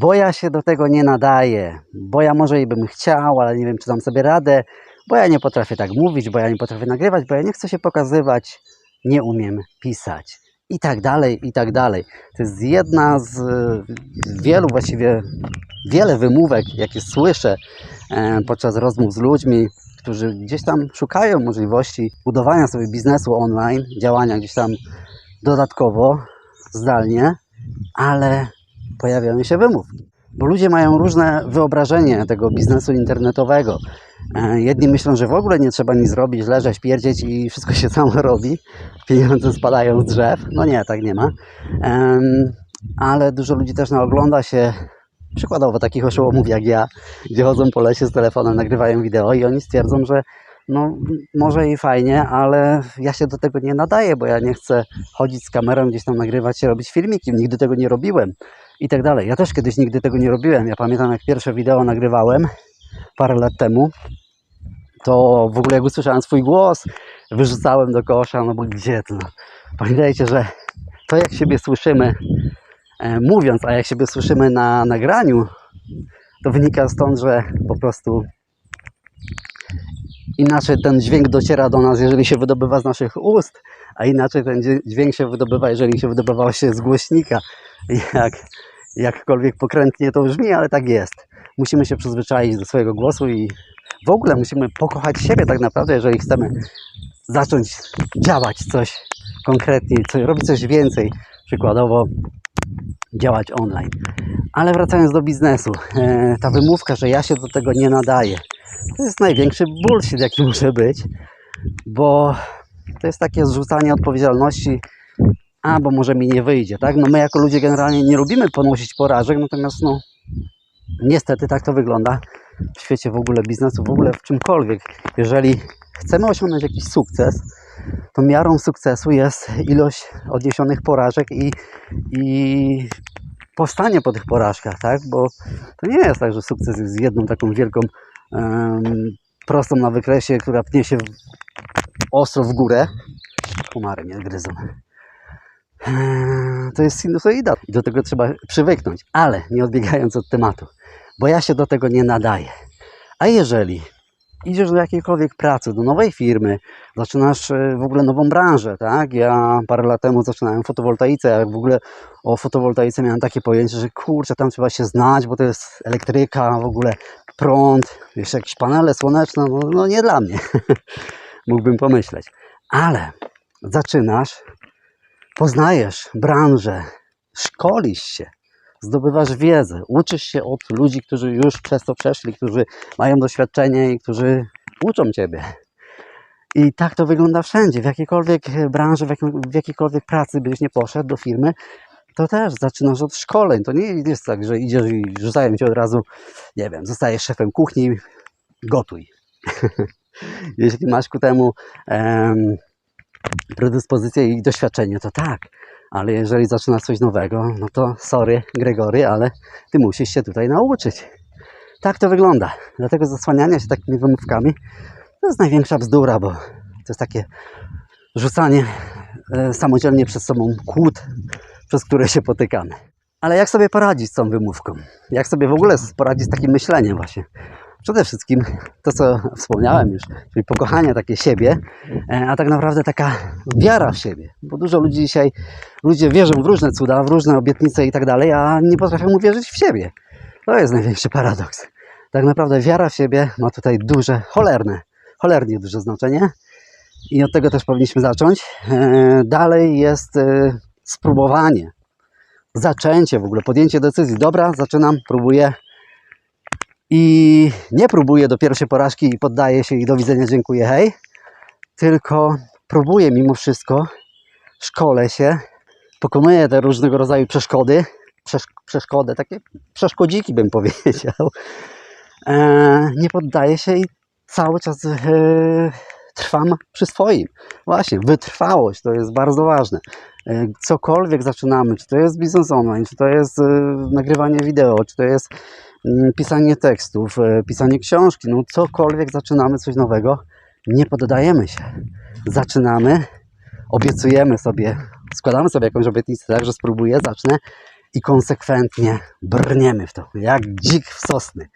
bo ja się do tego nie nadaję, bo ja może i bym chciał, ale nie wiem, czy dam sobie radę, bo ja nie potrafię tak mówić, bo ja nie potrafię nagrywać, bo ja nie chcę się pokazywać, nie umiem pisać. I tak dalej, i tak dalej. To jest jedna z e, wielu właściwie, wiele wymówek, jakie słyszę e, podczas rozmów z ludźmi, którzy gdzieś tam szukają możliwości budowania sobie biznesu online, działania gdzieś tam dodatkowo, zdalnie, ale pojawiają się wymówki. Bo ludzie mają różne wyobrażenie tego biznesu internetowego. E, Jedni myślą, że w ogóle nie trzeba nic robić, leżeć, pierdzieć i wszystko się samo robi. Pieniądze spadają z drzew. No nie, tak nie ma. Ale dużo ludzi też naogląda się przykładowo takich oszołomów jak ja, gdzie chodzą po lesie z telefonem, nagrywają wideo i oni stwierdzą, że no może i fajnie, ale ja się do tego nie nadaję, bo ja nie chcę chodzić z kamerą, gdzieś tam nagrywać się, robić filmiki, nigdy tego nie robiłem i tak dalej. Ja też kiedyś nigdy tego nie robiłem. Ja pamiętam jak pierwsze wideo nagrywałem parę lat temu, to w ogóle jak usłyszałem swój głos, wyrzucałem do kosza, no bo gdzie to? No. Pamiętajcie, że to jak siebie słyszymy e, mówiąc, a jak siebie słyszymy na nagraniu, to wynika stąd, że po prostu inaczej ten dźwięk dociera do nas, jeżeli się wydobywa z naszych ust, a inaczej ten dźwię- dźwięk się wydobywa, jeżeli się wydobywał się z głośnika. Jak, jakkolwiek pokrętnie to brzmi, ale tak jest. Musimy się przyzwyczaić do swojego głosu i w ogóle musimy pokochać siebie tak naprawdę, jeżeli chcemy zacząć działać coś konkretnie, coś, robić coś więcej, przykładowo działać online. Ale wracając do biznesu, e, ta wymówka, że ja się do tego nie nadaję, to jest największy bullshit, jaki może być, bo to jest takie zrzucanie odpowiedzialności, a bo może mi nie wyjdzie, tak? No my jako ludzie generalnie nie lubimy ponosić porażek, natomiast no niestety tak to wygląda w świecie w ogóle biznesu, w ogóle w czymkolwiek. Jeżeli chcemy osiągnąć jakiś sukces, to miarą sukcesu jest ilość odniesionych porażek i, i powstanie po tych porażkach, tak? Bo to nie jest tak, że sukces jest jedną taką wielką em, prostą na wykresie, która pnie się ostro w górę. Komary mnie gryzą. Eee, To jest sinusoida i do tego trzeba przywyknąć, ale nie odbiegając od tematu, bo ja się do tego nie nadaję. A jeżeli idziesz do jakiejkolwiek pracy, do nowej firmy, zaczynasz e, w ogóle nową branżę, tak? Ja parę lat temu zaczynałem fotowoltaice, jak w ogóle o fotowoltaice miałem takie pojęcie, że kurczę, tam trzeba się znać, bo to jest elektryka, w ogóle prąd, jeszcze jakieś panele słoneczne, no, no nie dla mnie, mógłbym pomyśleć. Ale zaczynasz, poznajesz branżę, szkolisz się, zdobywasz wiedzę, uczysz się od ludzi, którzy już przez to przeszli, którzy mają doświadczenie i którzy uczą Ciebie. I tak to wygląda wszędzie, w jakiejkolwiek branży, w, w jakiejkolwiek pracy byś nie poszedł do firmy, to też zaczynasz od szkoleń. To nie jest tak, że idziesz i rzucają Cię od razu, nie wiem, zostajesz szefem kuchni, gotuj. Jeśli masz ku temu em, predyspozycję i doświadczenie, to tak. Ale jeżeli zaczynasz coś nowego, no to sorry Gregory, ale ty musisz się tutaj nauczyć. Tak to wygląda. Dlatego zasłanianie się takimi wymówkami to jest największa bzdura, bo to jest takie rzucanie e, samodzielnie przed sobą kłód, przez które się potykamy. Ale jak sobie poradzić z tą wymówką? Jak sobie w ogóle poradzić z takim myśleniem właśnie? Przede wszystkim to, co wspomniałem już, czyli pokochanie takie siebie, e, a tak naprawdę taka wiara w siebie. Bo dużo ludzi dzisiaj, ludzie wierzą w różne cuda, w różne obietnice i tak dalej, a nie potrafią uwierzyć w siebie. To jest największy paradoks. Tak naprawdę wiara w siebie ma tutaj duże, cholerne, cholernie duże znaczenie i od tego też powinniśmy zacząć. E, Dalej jest e, spróbowanie, zaczęcie w ogóle, podjęcie decyzji. Dobra, zaczynam, próbuję, i nie próbuję do pierwszej porażki i poddaję się i do widzenia, dziękuję, hej, tylko próbuję mimo wszystko, szkolę się, pokonuję te różnego rodzaju przeszkody, przesz przeszkody, takie przeszkodziki bym powiedział, e, nie poddaję się i cały czas e, trwam przy swoim. Właśnie, wytrwałość to jest bardzo ważne. E, Cokolwiek zaczynamy, czy to jest biznes online, czy to jest nagrywanie wideo, czy to jest pisanie tekstów, e, pisanie książki, no cokolwiek zaczynamy, coś nowego, nie poddajemy się. Zaczynamy, obiecujemy sobie, składamy sobie jakąś obietnicę, tak, że spróbuję, zacznę i konsekwentnie brniemy w to, jak dzik w sosny.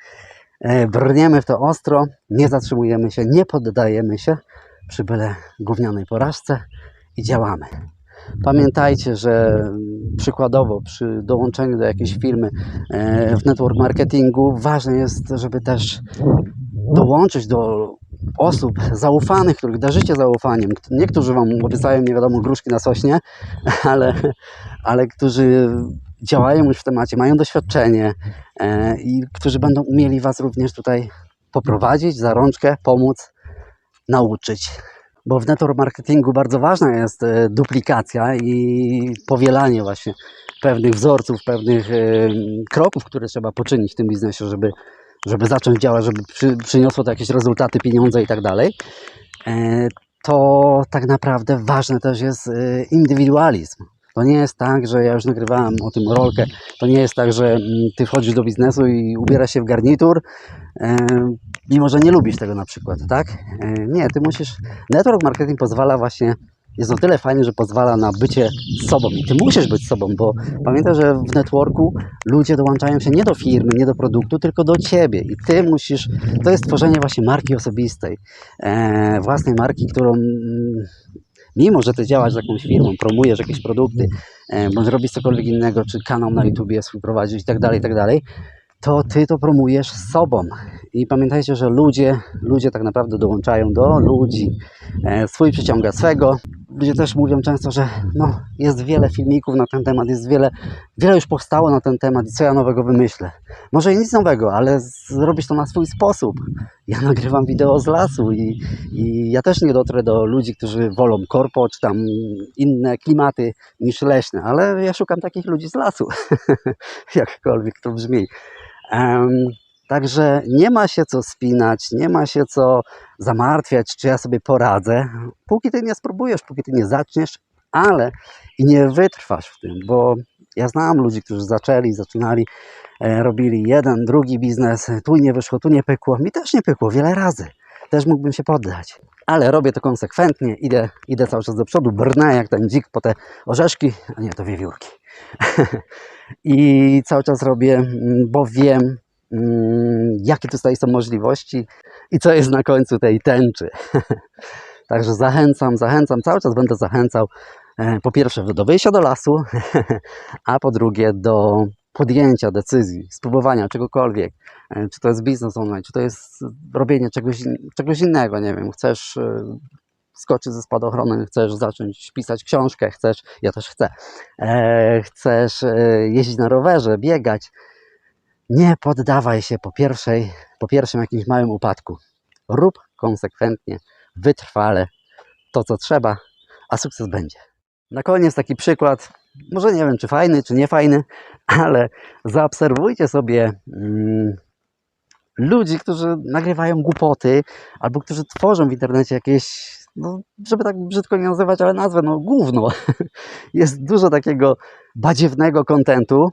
E, Brniemy w to ostro, nie zatrzymujemy się, nie poddajemy się przy byle gównianej porażce i działamy. Pamiętajcie, że mm, przykładowo przy dołączeniu do jakiejś firmy e, w network marketingu ważne jest, żeby też dołączyć do osób zaufanych, których darzycie zaufaniem. Niektórzy Wam obiecają nie wiadomo gruszki na sośnie, ale, ale którzy działają już w temacie, mają doświadczenie e, i którzy będą umieli Was również tutaj poprowadzić, za rączkę, pomóc, nauczyć. Bo w network marketingu bardzo ważna jest e, duplikacja i powielanie właśnie pewnych wzorców, pewnych e, kroków, które trzeba poczynić w tym biznesie, żeby, żeby zacząć działać, żeby przy, przyniosło to jakieś rezultaty, pieniądze i tak dalej. E, To tak naprawdę ważne też jest indywidualizm. To nie jest tak, że ja już nagrywałem o tym rolkę. To nie jest tak, że mm, ty wchodzisz do biznesu i ubierasz się w garnitur, mimo że nie lubisz tego na przykład, tak? E, Nie, ty musisz. Network marketing pozwala właśnie, jest o tyle fajny, że pozwala na bycie sobą i ty musisz być sobą, bo pamiętaj, że w networku ludzie dołączają się nie do firmy, nie do produktu, tylko do ciebie i ty musisz. To jest tworzenie właśnie marki osobistej, e, własnej marki, którą. mm, Mimo, że ty działasz z jakąś firmą, promujesz jakieś produkty, e, bądź robisz cokolwiek innego, czy kanał na YouTubie swój prowadzisz i tak dalej, i tak dalej, to ty to promujesz sobą. I pamiętajcie, że ludzie, ludzie tak naprawdę dołączają do ludzi. E, swój przyciąga swego. Ludzie też mówią często, że no, jest wiele filmików na ten temat, jest wiele, wiele już powstało na ten temat i co ja nowego wymyślę. Może i nic nowego, ale zrobisz to na swój sposób. Ja nagrywam wideo z lasu i, i ja też nie dotrę do ludzi, którzy wolą korpo czy tam inne klimaty niż leśne, ale ja szukam takich ludzi z lasu. Jakkolwiek to brzmi. Także nie ma się co spinać, nie ma się co zamartwiać, czy ja sobie poradzę, póki ty nie spróbujesz, póki ty nie zaczniesz, ale i nie wytrwasz w tym, bo ja znam ludzi, którzy zaczęli, zaczynali, e, robili jeden, drugi biznes, tu nie wyszło, tu nie pykło, mi też nie pykło wiele razy, też mógłbym się poddać, ale robię to konsekwentnie, idę, idę cały czas do przodu, brnę jak ten dzik po te orzeszki, a nie, to wiewiórki. I cały czas robię, mm, bo wiem, mm, jakie tutaj są możliwości i co jest na końcu tej tęczy. Także zachęcam, zachęcam, cały czas będę zachęcał e, po pierwsze do wyjścia do lasu, a po drugie do podjęcia decyzji, spróbowania czegokolwiek. E, Czy to jest biznes online, czy to jest robienie czegoś, czegoś innego, nie wiem, chcesz e, skoczyć ze spadochronem, chcesz zacząć pisać książkę, chcesz, ja też chcę, e, chcesz jeździć na rowerze, biegać, nie poddawaj się po, pierwszej, po pierwszym jakimś małym upadku. Rób konsekwentnie, wytrwale to, co trzeba, a sukces będzie. Na koniec taki przykład, może nie wiem, czy fajny, czy nie fajny, ale zaobserwujcie sobie mm, ludzi, którzy nagrywają głupoty, albo którzy tworzą w internecie jakieś, no, żeby tak brzydko nie nazywać, ale nazwę, no gówno. Jest dużo takiego badziewnego kontentu,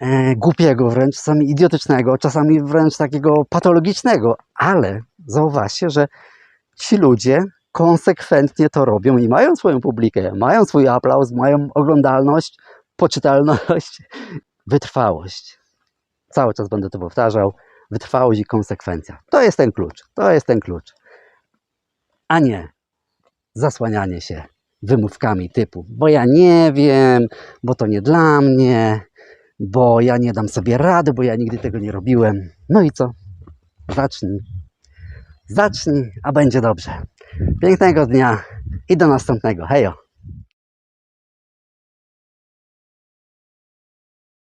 e, głupiego wręcz, czasami idiotycznego, czasami wręcz takiego patologicznego, ale zauważcie, że ci ludzie konsekwentnie to robią i mają swoją publikę, mają swój aplauz, mają oglądalność, poczytalność, wytrwałość. Cały czas będę to powtarzał. Wytrwałość i konsekwencja. To jest ten klucz. To jest ten klucz. A nie zasłanianie się wymówkami typu, bo ja nie wiem, bo to nie dla mnie, bo ja nie dam sobie rady, bo ja nigdy tego nie robiłem. No i co? Zacznij. Zacznij, a będzie dobrze. Pięknego dnia i do następnego. Hejo!